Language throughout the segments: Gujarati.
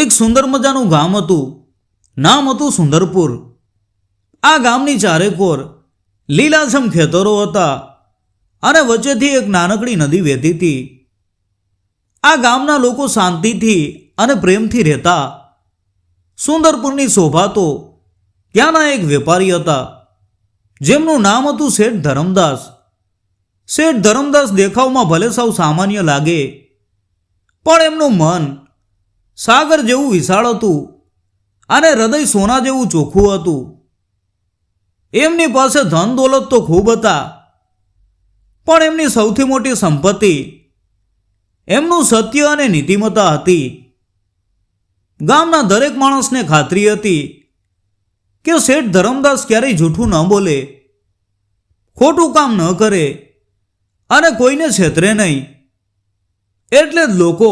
એક સુંદર મજાનું ગામ હતું. નામ હતું સુંદરપુર. આ ગામની ચારેકોર લીલાછમ ખેતરો હતા અને વચ્ચેથી એક નાનકડી નદી વહેતી હતી. આ ગામના લોકો શાંતિથી અને પ્રેમથી રહેતા. સુંદરપુરની શોભા તો ત્યાંના એક વેપારી હતા, જેમનું નામ હતું શેઠ ધરમદાસ. શેઠ ધરમદાસ દેખાવમાં ભલે સાવ સામાન્ય લાગે, પણ એમનું મન સાગર જેવું વિશાળ હતું અને હૃદય સોના જેવું ચોખ્ખું હતું. એમની પાસે ધન દોલત તો ખૂબ હતા, પણ એમની સૌથી મોટી સંપત્તિ એમનું સત્ય અને નીતિમત્તા હતી. ગામના દરેક માણસને ખાતરી હતી કે શેઠ ધરમદાસ ક્યારેય જૂઠું ન બોલે, ખોટું કામ ન કરે અને કોઈને છેતરે નહીં. એટલે જ લોકો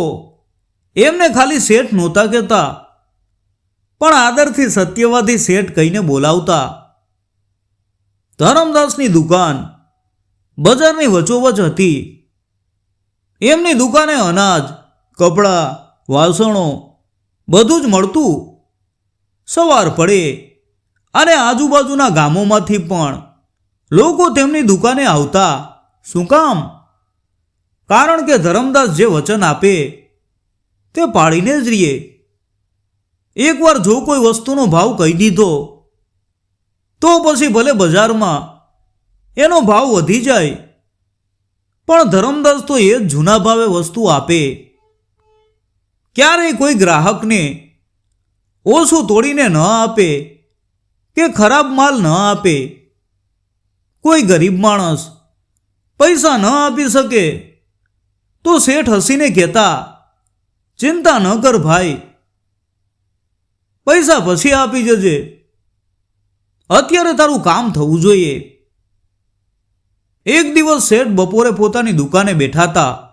એમને ખાલી શેઠ નહોતા કહેતા. પણ આદરથી સત્યવાદી શેઠ કહીને બોલાવતા. ધરમદાસની દુકાન બજારની વચોવચ હતી. એમની દુકાને અનાજ, કપડાં, વાસણો બધું જ મળતું. સવાર પડે અને આજુબાજુના ગામોમાંથી પણ લોકો તેમની દુકાને આવતા. શું કામ? કારણ કે ધરમદાસ જે વચન આપે તે પાડીને જ રહીએ એકવાર જો કોઈ વસ્તુનો ભાવ કહી દીધો, તો પછી ભલે બજારમાં એનો ભાવ વધી જાય, પણ ધરમદાસ તો એ જ જૂના ભાવે વસ્તુ આપે. ક્યારેય કોઈ ગ્રાહકને ઓછું તોડીને ન આપે કે ખરાબ માલ ન આપે. કોઈ ગરીબ માણસ પૈસા ન આપી શકે, તો શેઠ હસીને કહેતા ચિંતા ન કર ભાઈ. પૈસા પછી આપી જજે. અત્યારે તારું કામ થવું જોઈએ. એક દિવસ શેઠ બપોરે પોતાની દુકાને બેઠા હતા.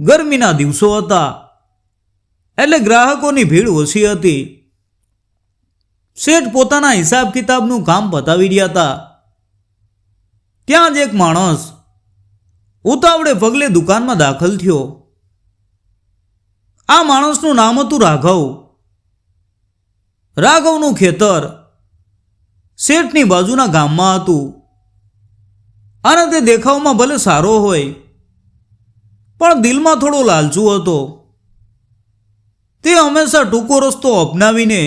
ગરમીના દિવસો હતા. એટલે ગ્રાહકોની ભીડ ઓછી હતી. શેઠ પોતાના હિસાબ કિતાબનું કામ પતાવી રહ્યા હતા. ત્યાં જ એક માણસ ઉતાવળે પગલે દુકાનમાં દાખલ થયો. આ માણસનું નામ હતું રાઘવ. રાઘવનું ખેતર શેઠની બાજુના ગામમાં હતું. અને તે દેખાવમાં ભલે સારો હોય, પણ દિલમાં થોડો લાલચુ હતો. તે હંમેશા ટૂંકો રસ્તો અપનાવીને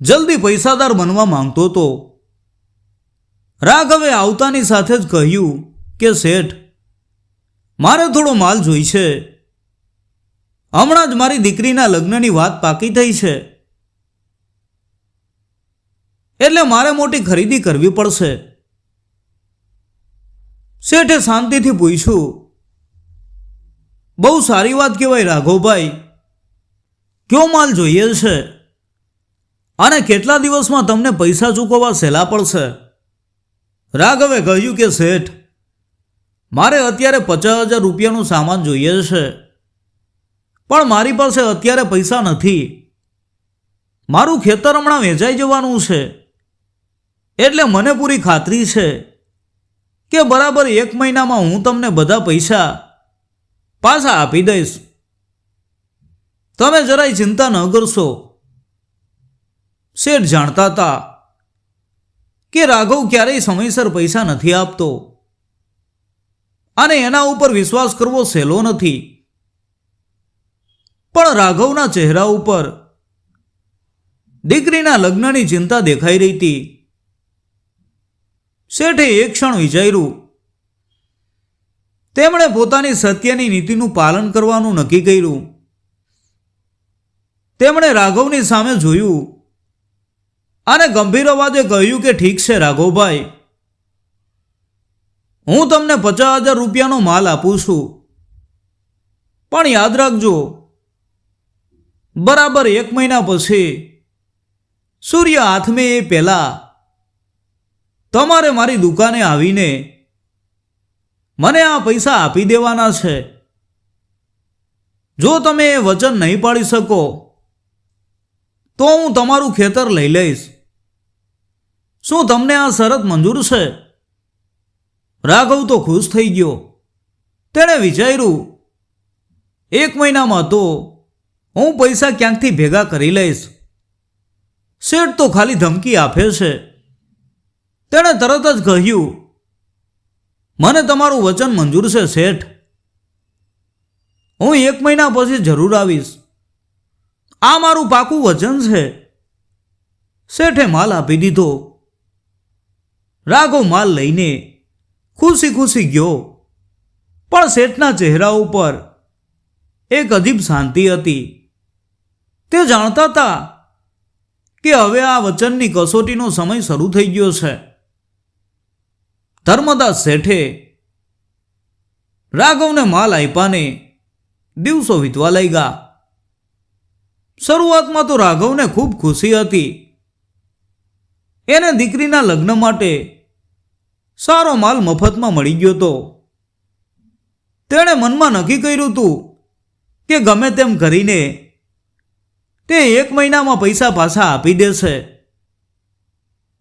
જલ્દી પૈસાદાર બનવા માંગતો હતો. રાઘવે આવતાની સાથે જ કહ્યું કે, શેઠ, મારે થોડો માલ જોઈશે. હમણાં જ મારી દીકરીના લગ્નની વાત પાકી થઈ છે. એટલે મારે મોટી ખરીદી કરવી પડશે. શેઠે શાંતિથી પૂછ્યું, બહુ સારી વાત કહેવાય રાઘવભાઈ. કયો માલ જોઈએ છે? અને કેટલા દિવસમાં તમને પૈસા ચૂકવવા સહેલા પડશે? રાઘવે કહ્યું કે, શેઠ, મારે અત્યારે પચાસ હજાર રૂપિયાનું સામાન જોઈએ છે. પણ મારી પાસે અત્યારે પૈસા નથી. મારું ખેતર હમણાં વેચાઈ જવાનું છે. એટલે મને પૂરી ખાતરી છે કે બરાબર એક મહિનામાં હું તમને બધા પૈસા પાછા આપી દઈશ. તમે જરાય ચિંતા ન કરશો. શેઠ જાણતા હતા કે રાઘવ ક્યારેય સમયસર પૈસા નથી આપતો. અને એના ઉપર વિશ્વાસ કરવો સહેલો નથી. પણ રાઘવના ચહેરા ઉપર દીકરીના લગ્નની ચિંતા દેખાઈ રહી હતી. શેઠે એક ક્ષણ વિચાર્યું, તેમણે પોતાની સત્યની નીતિનું પાલન કરવાનું નક્કી કર્યું. તેમણે રાઘવની સામે જોયું અને ગંભીર અવાજે કહ્યું કે ઠીક છે રાઘવભાઈ, હું તમને પચાસ હજાર રૂપિયાનો માલ આપું છું. પણ યાદ રાખજો બરાબર એક મહિના પછી સૂર્ય હાથમે એ પહેલાં તમારે મારી દુકાને આવીને મને આ પૈસા આપી દેવાના છે. જો તમે એ વચન નહીં પાડી શકો, તો હું તમારું ખેતર લઈ લઈશ. શું તમને આ શરત મંજૂર છે? રાઘવ તો ખુશ થઈ ગયો. તેણે વિચાર્યું, એક મહિનામાં તો હું પૈસા ક્યાંકથી ભેગા કરી લઈશ? શેઠ તો ખાલી ધમકી આપે છે. તેણે તરત જ કહ્યું, મને તમારું વચન મંજૂર છે, શેઠ. હું એક મહિના પછી જરૂર આવીશ. આ મારું પાકું વચન છે. શેઠે માલ આપી દીધો. રાઘવ માલ લઈને ખુશી ખુશી ગયો. પણ શેઠના ચહેરા ઉપર એક અજીબ શાંતિ હતી. તે જાણતા હતા કે હવે આ વચનની કસોટીનો સમય શરૂ થઈ ગયો છે. ધર્મદાસ શેઠે રાઘવને માલ આપ્યાને દિવસો વીતવા લાગ્યા. શરૂઆતમાં તો રાઘવને ખૂબ ખુશી હતી. એને દીકરીના લગ્ન માટે સારો માલ મફતમાં મળી ગયો હતો. તેણે મનમાં નક્કી કર્યું હતું કે ગમે તેમ કરીને તે એક મહિનામાં પૈસા પાછા આપી દેશે.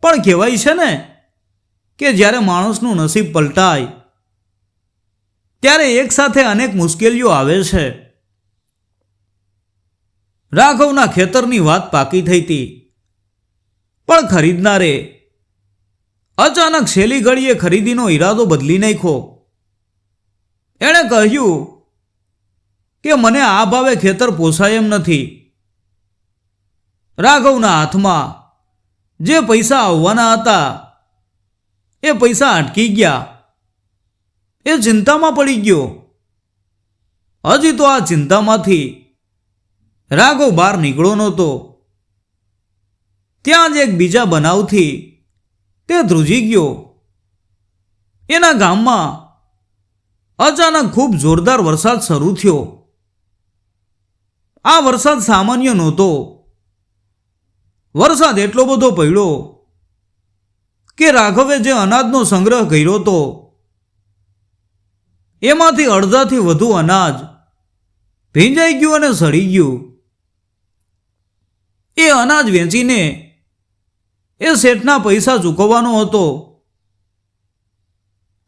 પણ કહેવાય છે ને કે જ્યારે માણસનું નસીબ પલટાય, ત્યારે એકસાથે અનેક મુશ્કેલીઓ આવે છે. રાઘવના ખેતરની વાત પાકી થઈ હતી. પણ ખરીદનારે અચાનક છેલ્લી ઘડીએ ખરીદીનો ઈરાદો બદલી નાખ્યો. એણે કહ્યું કે મને આ ભાવે ખેતર પોસાય એમ નથી. રાઘવના હાથમાં જે પૈસા આવવાના હતા, એ પૈસા અટકી ગયા. એ ચિંતામાં પડી ગયો. હજી તો આ ચિંતામાંથી રાઘવ બહાર નીકળો નહોતો. ત્યાં જ એક બીજા બનાવથી તે ધ્રુજી ગયો. એના ગામમાં અચાનક ખૂબ જોરદાર વરસાદ શરૂ થયો. આ વરસાદ સામાન્ય નહોતો. વરસાદ એટલો બધો પડ્યો કે રાઘવે જે અનાજનો સંગ્રહ કર્યો હતો એમાંથી અડધાથી વધુ અનાજ ભીંજાઈ ગયું અને સડી ગયું. એ અનાજ વેચીને એ શેઠના પૈસા ચૂકવવાનો હતો.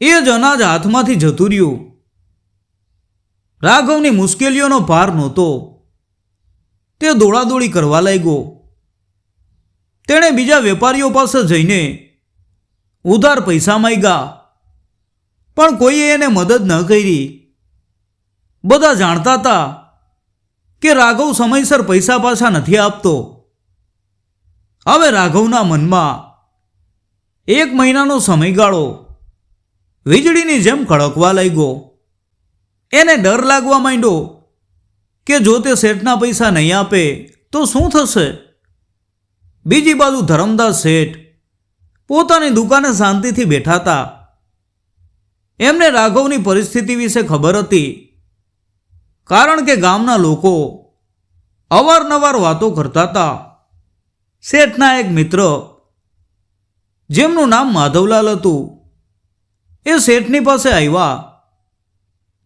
એ જ અનાજ હાથમાંથી જતું રહ્યું. રાઘવની મુશ્કેલીઓનો ભાર નહોતો. તે દોડાદોડી કરવા લાગ્યો. તેણે બીજા વેપારીઓ પાસે જઈને ઉધાર પૈસા માંગ્યા. પણ કોઈએ એને મદદ ન કરી. બધા જાણતા હતા કે રાઘવ સમયસર પૈસા પાછા નથી આપતો. હવે રાઘવના મનમાં એક મહિનાનો સમયગાળો વીજળીની જેમ કડકવા લાગ્યો. એને ડર લાગવા માંડ્યો કે જો તે શેઠના પૈસા નહીં આપે તો શું થશે? બીજી બાજુ ધરમદાસ શેઠ પોતાની દુકાને શાંતિથી બેઠા હતા. એમને રાઘવની પરિસ્થિતિ વિશે ખબર હતી. કારણ કે ગામના લોકો અવારનવાર વાતો કરતા હતા. શેઠના એક મિત્ર, જેમનું નામ માધવલાલ હતું, એ શેઠની પાસે આવ્યા.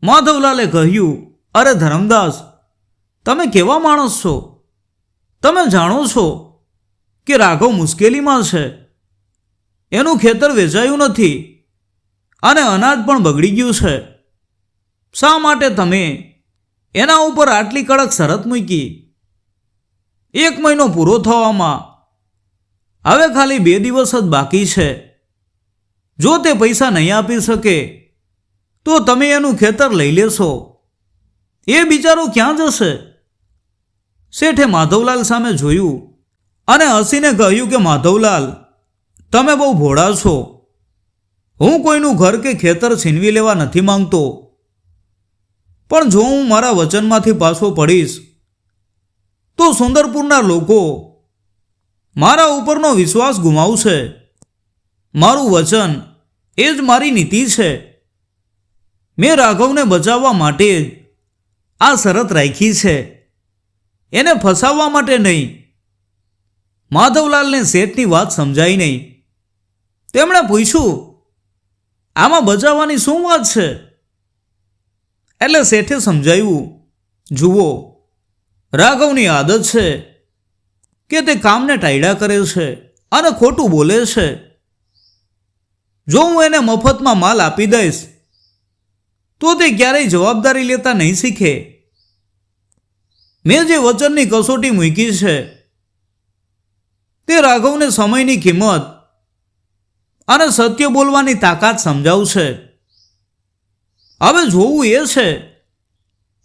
માધવલાલે કહ્યું, અરે ધરમદાસ, તમે કેવા માણસ છો? તમે જાણો છો કે રાઘવ મુશ્કેલીમાં છે? એનું ખેતર વેચાયું નથી અને અનાજ પણ બગડી ગયું છે. શા માટે તમે એના ઉપર આટલી કડક શરત મૂકી? એક મહિનો પૂરો થવામાં હવે ખાલી બે દિવસ જ બાકી છે. જો તે પૈસા નહીં આપી શકે, તો તમે એનું ખેતર લઈ લેશો. એ બિચારો ક્યાં જશે? શેઠે માધવલાલ સામે જોયું. અને હસીને કહ્યું કે, માધવલાલ, તમે બહુ ભોળા છો. હું કોઈનું ઘર કે ખેતર છીનવી લેવા નથી માંગતો. પણ જો હું મારા વચનમાંથી પાછો પડીશ, તો સુંદરપુરના લોકો મારા ઉપરનો વિશ્વાસ ગુમાવશે. મારું વચન એ જ મારી નીતિ છે. મેં રાઘવને બચાવવા માટે જ આ શરત રાખી છે. એને ફસાવવા માટે નહીં માધવલાલને શેઠની વાત સમજાઈ નહીં. તેમણે પૂછ્યું, આમાં બચાવવાની શું વાત છે? એટલે શેઠે સમજાવ્યું જુઓ, રાઘવની આદત છે કે તે કામને ટાયડા કરે છે અને ખોટું બોલે છે. જો હું એને મફતમાં માલ આપી દઈશ, તો તે ક્યારેય જવાબદારી લેતા નહીં શીખે. મેં જે વચનની કસોટી મૂકી છે તે રાઘવને સમયની કિંમત અને સત્ય બોલવાની તાકાત સમજાવશે. હવે જોવું એ છે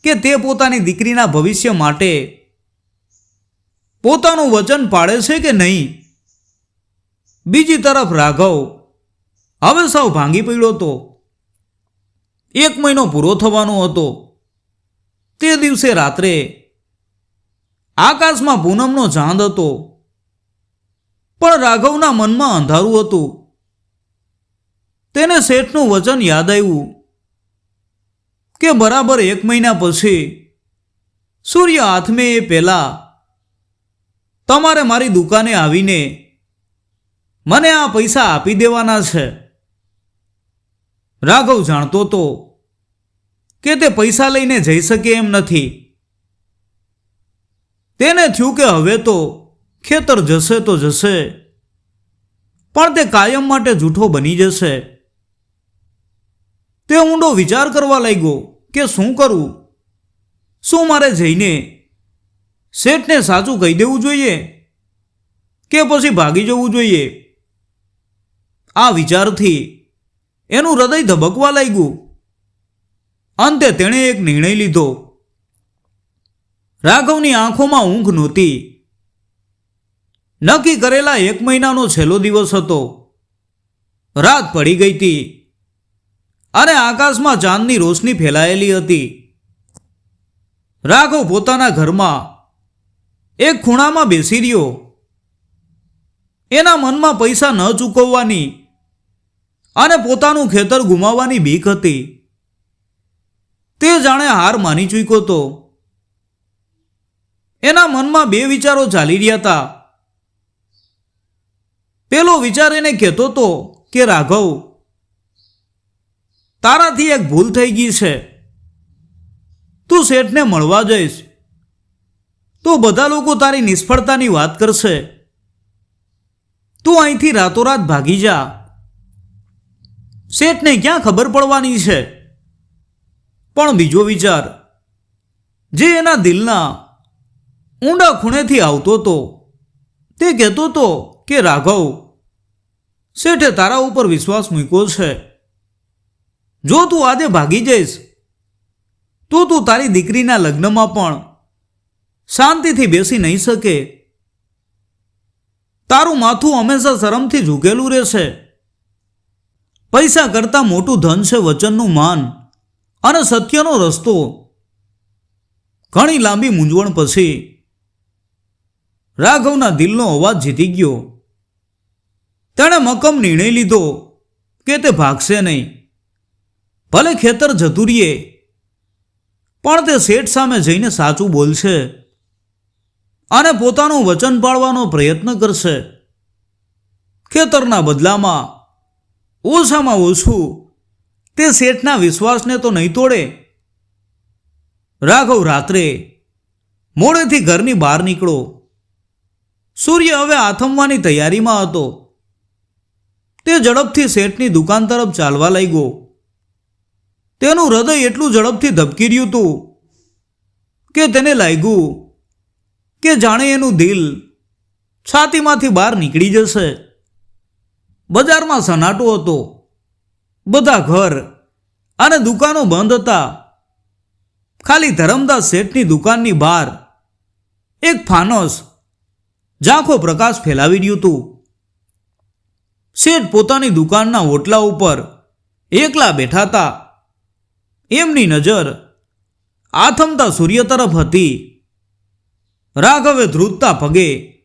કે તે પોતાની દીકરીના ભવિષ્ય માટે પોતાનું વચન પાડે છે કે નહીં? બીજી તરફ રાઘવ હવે સાવ ભાંગી પડ્યો હતો. એક મહિનો પૂરો થવાનો હતો. તે દિવસે રાત્રે આકાશમાં પૂનમનો ચાંદ હતો. પણ રાઘવના મનમાં અંધારું હતું. તેને શેઠનું વચન યાદ આવ્યું કે બરાબર એક મહિના પછી સૂર્ય હાથમે એ પહેલાં તમારે મારી દુકાને આવીને મને આ પૈસા આપી દેવાના છે. રાઘવ જાણતો તો કે તે પૈસા લઈને જઈ શકે એમ નથી. તેને થયું કે હવે તો ખેતર જશે તો જશે, પણ તે કાયમ માટે જૂઠો બની જશે. તે ઊંડો વિચાર કરવા લાગ્યો કે શું કરવું શું મારે જઈને શેઠને સાચું કહી દેવું જોઈએ કે પછી ભાગી જવું જોઈએ? આ વિચારથી એનું હૃદય ધબકવા લાગ્યું. અંતે તેણે એક નિર્ણય લીધો. રાઘવની આંખોમાં ઊંઘ નહોતી. નક્કી કરેલા એક મહિનાનો છેલ્લો દિવસ હતો. રાત પડી ગઈ હતી અને આકાશમાં ચાંદની રોશની ફેલાયેલી હતી. રાઘવ પોતાના ઘરમાં એક ખૂણામાં બેસી રહ્યો. એના મનમાં પૈસા ન ચૂકવવાની અને પોતાનું ખેતર ગુમાવવાની બીક હતી. તે જાણે હાર માની ચૂક્યો હતો. એના મનમાં બે વિચારો ચાલી રહ્યા હતા. પેલો વિચાર એને કહેતો હતો કે, રાઘવ, તારાથી એક ભૂલ થઈ ગઈ છે. તું શેઠને મળવા જઈશ. તો બધા લોકો તારી નિષ્ફળતાની વાત કરશે. તું અહીંથી રાતોરાત ભાગી જા. શેઠને ક્યાં ખબર પડવાની છે? પણ બીજો વિચાર, જે એના દિલના ઊંડા ખૂણેથી આવતો હતો તે કહેતો હતો કે રાઘવ, શેઠે તારા ઉપર વિશ્વાસ મૂક્યો છે? જો તું આજે ભાગી જઈશ, તો તું તારી દીકરીના લગ્નમાં પણ શાંતિથી બેસી નહીં શકે. તારું માથું હંમેશા શરમથી ઝૂકેલું રહેશે. પૈસા કરતાં મોટું ધન છે વચનનું માન અને સત્યનો રસ્તો. ઘણી લાંબી મૂંઝવણ પછી રાઘવના દિલનો અવાજ જીતી ગયો. તેણે મક્કમ નિર્ણય લીધો કે તે ભાગશે નહીં. ભલે ખેતર જતું રહીએ, પણ તે શેઠ સામે જઈને સાચું બોલશે અને પોતાનું વચન પાળવાનો પ્રયત્ન કરશે. ખેતરના બદલામાં ઓછામાં ઓછું તે શેઠના વિશ્વાસને તો નહીં તોડે. રાઘવ રાત્રે મોડેથી ઘરની બહાર નીકળો સૂર્ય હવે આથમવાની તૈયારીમાં હતો. તે ઝડપથી શેઠની દુકાન તરફ ચાલવા લાગ્યો. તેનું હૃદય એટલું ઝડપથી ધબકી રહ્યું હતું કે તેને લાગ્યું કે જાણે એનું દિલ છાતીમાંથી બહાર નીકળી જશે. બજારમાં સનાટો હતો. બધા ઘર અને દુકાનો બંધ હતા. ખાલી ધરમદાસ શેઠની દુકાનની બહાર એક ફાનસ ઝાંખો પ્રકાશ ફેલાવી રહ્યું હતું. શેઠ પોતાની દુકાનના ઓટલા ઉપર એકલા બેઠા હતા. એમની નજર આથમતા સૂર્ય તરફ હતી. રાઘવે ધ્રુજતા પગે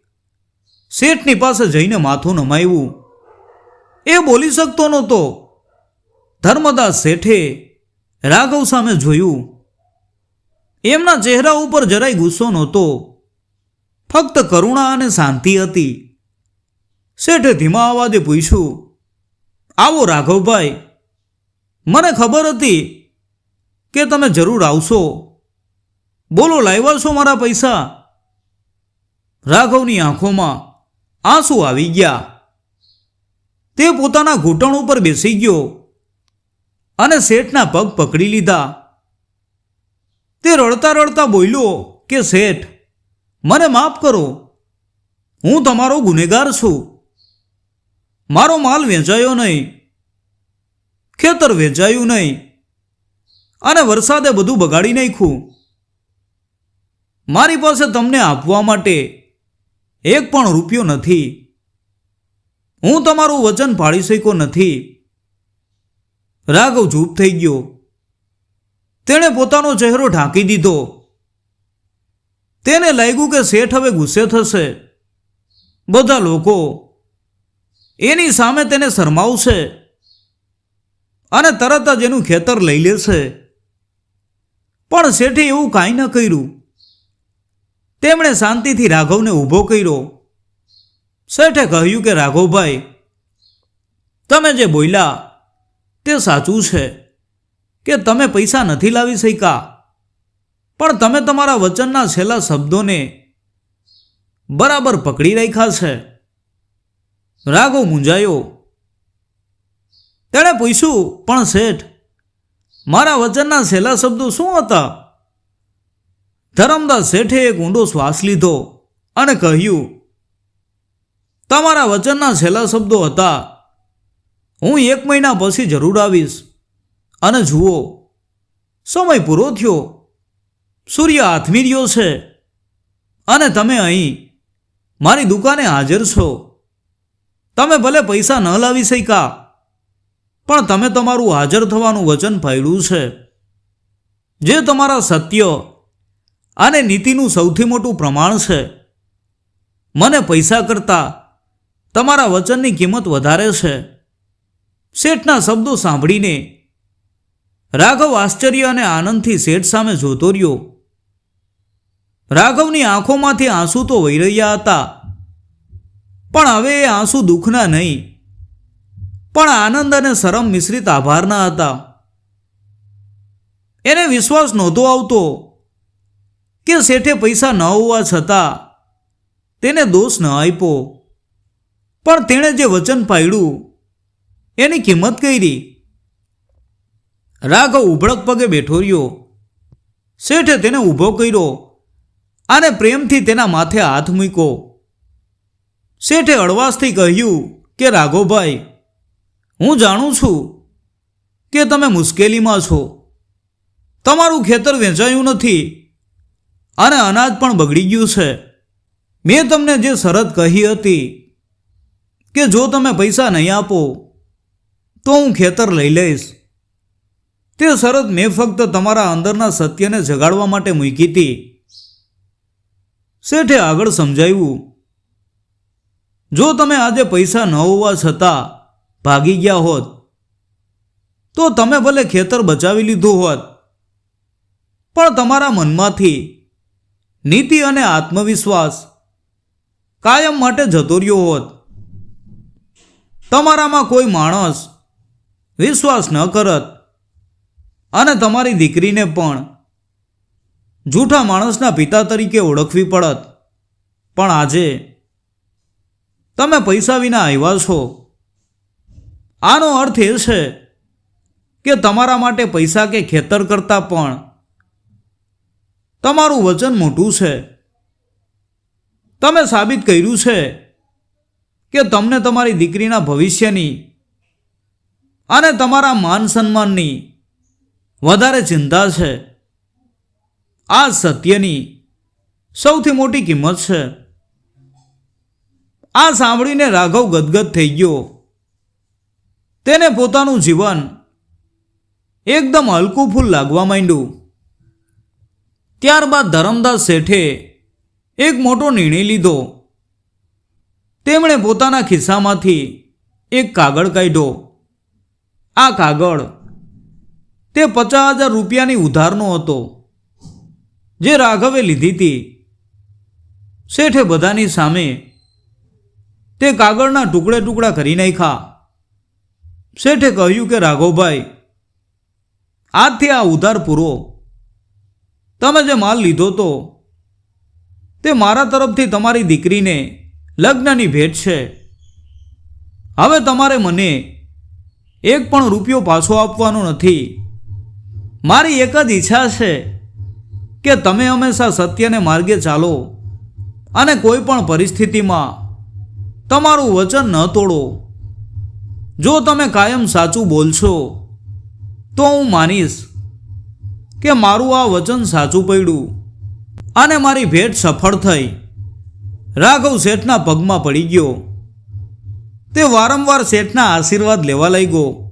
શેઠની પાસે જઈને માથું નમાવ્યું એ બોલી શકતો નહોતો. ધર્મદાસ શેઠે રાઘવ સામે જોયું. એમના ચહેરા ઉપર જરાય ગુસ્સો નહોતો. ફક્ત કરુણા અને શાંતિ હતી. શેઠે ધીમા અવાજે પૂછ્યું, આવો રાઘવભાઈ, મને ખબર હતી કે તમે જરૂર આવશો. બોલો લાવ્યા છો મારા પૈસા? રાઘવની આંખોમાં આંસુ આવી ગયા. તે પોતાના ઘૂંટણ ઉપર બેસી ગયો અને શેઠના પગ પકડી લીધા. તે રડતા રડતા બોલ્યો કે, શેઠ, મને માફ કરો. હું તમારો ગુનેગાર છું. મારો માલ વેચાયો નહીં. ખેતર વેચાયું નહીં. અને વરસાદે બધું બગાડી નાખ્યું. મારી પાસે તમને આપવા માટે એક પણ રૂપિયો નથી. હું તમારું વચન પાડી શક્યો નથી. રાઘવ ચૂપ થઈ ગયો. તેણે પોતાનો ચહેરો ઢાંકી દીધો. તેને લાગ્યું કે શેઠ હવે ગુસ્સે થશે. બધા લોકો એની સામે તેને શરમાવશે અને તરત જ એનું ખેતર લઈ લેશે. પણ શેઠે એવું કાંઈ ન કર્યું. તેમણે શાંતિથી રાઘવને ઊભો કર્યો. શેઠે કહ્યું કે, રાઘવભાઈ, તમે જે બોલ્યા તે સાચું છે કે તમે પૈસા નથી લાવી શક્યા. પણ તમે તમારા વચનના છેલ્લા શબ્દોને બરાબર પકડી રાખ્યા છે. રાઘવ મૂંઝાયો. તેણે પૂછ્યું, પણ શેઠ, મારા વચનના છેલ્લા શબ્દો શું હતા? ધરમદાસ શેઠે એક ઊંડો શ્વાસ લીધો અને કહ્યું, તમારા વચનના છેલ્લા શબ્દો હતા. હું એક મહિના પછી જરૂર આવીશ. અને જુઓ, સમય પૂરો થયો. સૂર્ય આથમી રહ્યો છે. અને તમે અહીં મારી દુકાને હાજર છો. તમે ભલે પૈસા ન લાવી શક્યા, પણ તમે તમારું હાજર થવાનું વચન પાડ્યું છે. જે તમારા સત્ય અને નીતિનું સૌથી મોટું પ્રમાણ છે. મને પૈસા કરતાં તમારા વચનની કિંમત વધારે છે. શેઠના શબ્દો સાંભળીને રાઘવ આશ્ચર્ય અને આનંદથી શેઠ સામે જોતો રહ્યો. રાઘવની આંખોમાંથી આંસુ તો વહી રહ્યા હતા. પણ હવે એ આંસુ દુઃખના નહીં. પણ આનંદ અને શરમ મિશ્રિત આભારના હતા. એને વિશ્વાસ નહોતો આવતો કે શેઠે પૈસા ન હોવા છતાં તેને દોષ ન આપ્યો. પણ તેણે જે વચન પાડ્યું, એની કિંમત કરી રાઘવ ઉભળક પગે બેઠો રહ્યો. શેઠે તેને ઊભો કર્યો અને પ્રેમથી તેના માથે હાથ મૂક્યો. શેઠે હળવાશથી કહ્યું કે, રાઘવભાઈ, હું જાણું છું કે તમે મુશ્કેલીમાં છો. તમારું ખેતર વેચાયું નથી અને અનાજ પણ બગડી ગયું છે. મેં તમને જે શરત કહી હતી કે, જો તમે પૈસા નહીં આપો, તો હું ખેતર લઈ લઈશ. તે શરત મેં ફક્ત તમારા અંદરના સત્યને જગાડવા માટે મૂકી હતી. શેઠે આગળ સમજાવ્યું જો તમે આજે પૈસા ન હોવા છતાં ભાગી ગયા હોત, તો તમે ભલે ખેતર બચાવી લીધું હોત, પણ તમારા મનમાંથી નીતિ અને આત્મવિશ્વાસ કાયમ માટે જતો રહ્યો હોત. તમારામાં કોઈ માણસ વિશ્વાસ ન કરત અને તમારી દીકરીને પણ જૂઠા માણસના પિતા તરીકે ઓળખવી પડત. પણ આજે તમે પૈસા વિના આવ્યા છો. આનો અર્થ એ છે કે તમારા માટે પૈસા કે ખેતર કરતાં પણ તમારું વચન મોટું છે. તમે સાબિત કર્યું છે કે તમને તમારી દીકરીના ભવિષ્યની અને તમારા માન સન્માનની વધારે ચિંતા છે. આ સત્યની સૌથી મોટી કિંમત છે. આ સાંભળીને રાઘવ ગદગદ થઈ ગયો. તેને પોતાનું જીવન એકદમ હલકું ફૂલ લાગવા માંડ્યું. ત્યારબાદ ધરમદાસ શેઠે એક મોટો નિર્ણય લીધો. તેમણે પોતાના ખિસ્સામાંથી એક કાગળ કાઢ્યો. આ કાગળ તે પચાસ હજાર રૂપિયાની ઉધારનો હતો, જે રાઘવે લીધી હતી. શેઠે બધાની સામે તે કાગળના ટુકડે ટુકડા કરી નાખ્યા. શેઠે કહ્યું કે, રાઘવભાઈ, આજથી આ ઉધાર પૂરો. તમે જે માલ લીધો તો, તે મારા તરફથી તમારી દીકરીને લગ્નની ભેટ છે. હવે તમારે મને એક પણ રૂપિયો પાછો આપવાનો નથી. મારી એક જ ઈચ્છા છે કે તમે હંમેશા સત્યને માર્ગે ચાલો અને કોઈ પણ પરિસ્થિતિમાં તમારું વચન ન તોડો. જો તમે કાયમ સાચું બોલશો તો હું માનીશ કે મારું આ વચન સાચું પડ્યું અને મારી ભેટ સફળ થઈ. રાઘવ શેઠના પગમાં પડી ગયો. તે વારંવાર શેઠના આશીર્વાદ લેવા લાગ્યો.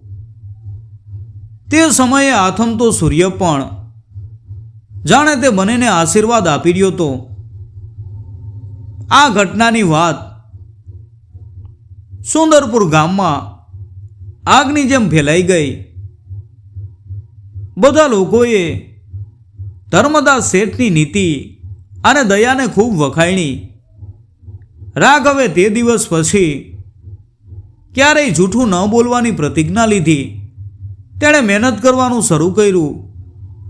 તે સમયે આથમતો સૂર્ય પણ જાણે તે બંનેને આશીર્વાદ આપી રહ્યો હતો. આ ઘટનાની વાત સુંદરપુર ગામમાં આગની જેમ ફેલાઈ ગઈ. બધા લોકોએ ધર્મદાસ શેઠની નીતિ અને દયાને ખૂબ વખાણી રાઘવે તે દિવસ પછી ક્યારેય જૂઠું ન બોલવાની પ્રતિજ્ઞા લીધી. તેણે મહેનત કરવાનું શરૂ કર્યું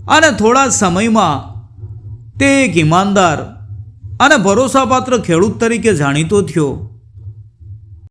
અને થોડા સમયમાં તે એક ઈમાનદાર અને ભરોસાપાત્ર ખેડૂત તરીકે જાણીતો થયો.